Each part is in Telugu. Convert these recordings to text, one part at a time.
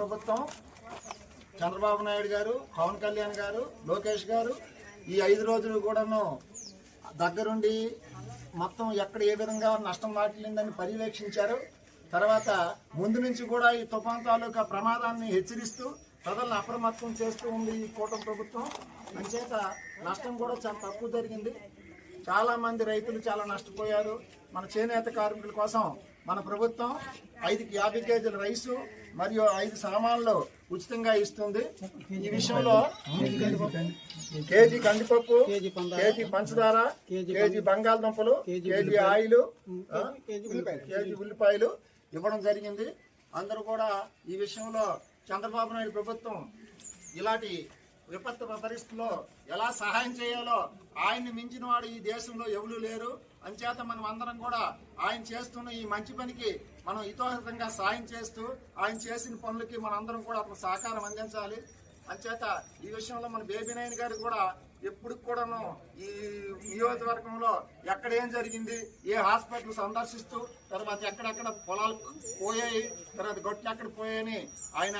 ప్రభుత్వం చంద్రబాబు నాయుడు గారు పవన్ కళ్యాణ్ గారు లోకేష్ గారు ఈ ఐదు రోజులు కూడాను దగ్గరుండి మొత్తం ఎక్కడ ఏ విధంగా నష్టం వాటిల్లిందని పర్యవేక్షించారు. తర్వాత ముందు నుంచి కూడా ఈ తుఫాన్ తాలూకా ప్రమాదాన్ని హెచ్చరిస్తూ ప్రజలను అప్రమత్తం చేస్తూ ఉంది ఈ కూటమి ప్రభుత్వం. అంచేత నష్టం కూడా చాలా తక్కువ జరిగింది. చాలా మంది రైతులు చాలా నష్టపోయారు. మన చేనేత కార్మికుల కోసం మన ప్రభుత్వం ఐదు యాభై కేజీల రైసు మరియు ఐదు సామాన్లు ఉచితంగా ఇస్తుంది. ఈ విషయంలో కేజీ కందిపప్పు కేజీ పంచదార కేజీ బంగాళదుంపలు కేజీ ఆయిల్ కేజీ ఉల్లిపాయలు ఇవ్వడం జరిగింది. అందరూ కూడా ఈ విషయంలో చంద్రబాబు నాయుడు ప్రభుత్వం ఇలాంటి విపత్తు పరిస్థితుల్లో ఎలా సహాయం చేయాలో ఆయన్ని మించిన వాడు ఈ దేశంలో ఎవరు లేరు. అంచేత మనం అందరం కూడా ఆయన చేస్తున్న ఈ మంచి పనికి మనం హితోహితంగా సాయం చేస్తూ ఆయన చేసిన పనులకి మనం అందరం కూడా అతను సహకారం అందించాలి. అంచేత ఈ విషయంలో మన బేబీ నాయన్ గారు కూడా ఎప్పుడు కూడాను ఈ నియోజకవర్గంలో ఎక్కడ ఏం జరిగింది ఏ హాస్పిటల్ సందర్శిస్తూ తర్వాత ఎక్కడెక్కడ పొలాలు పోయాయి తర్వాత గొట్లు ఎక్కడ పోయాయని ఆయన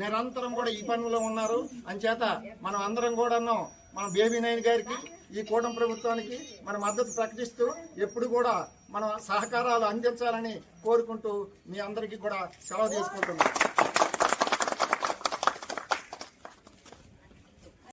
నిరంతరం కూడా ఈ పనుల్లో ఉన్నారు. అంచేత మనం అందరం కూడాను మన బేబీ నాయన్ గారికి ఈ కూటమి ప్రభుత్వానికి మన మద్దతు ప్రకటిస్తూ ఎప్పుడు కూడా మన సహకారాలు అందించాలని కోరుకుంటూ మీ అందరికీ కూడా సెలవు తీసుకుంటున్నాం.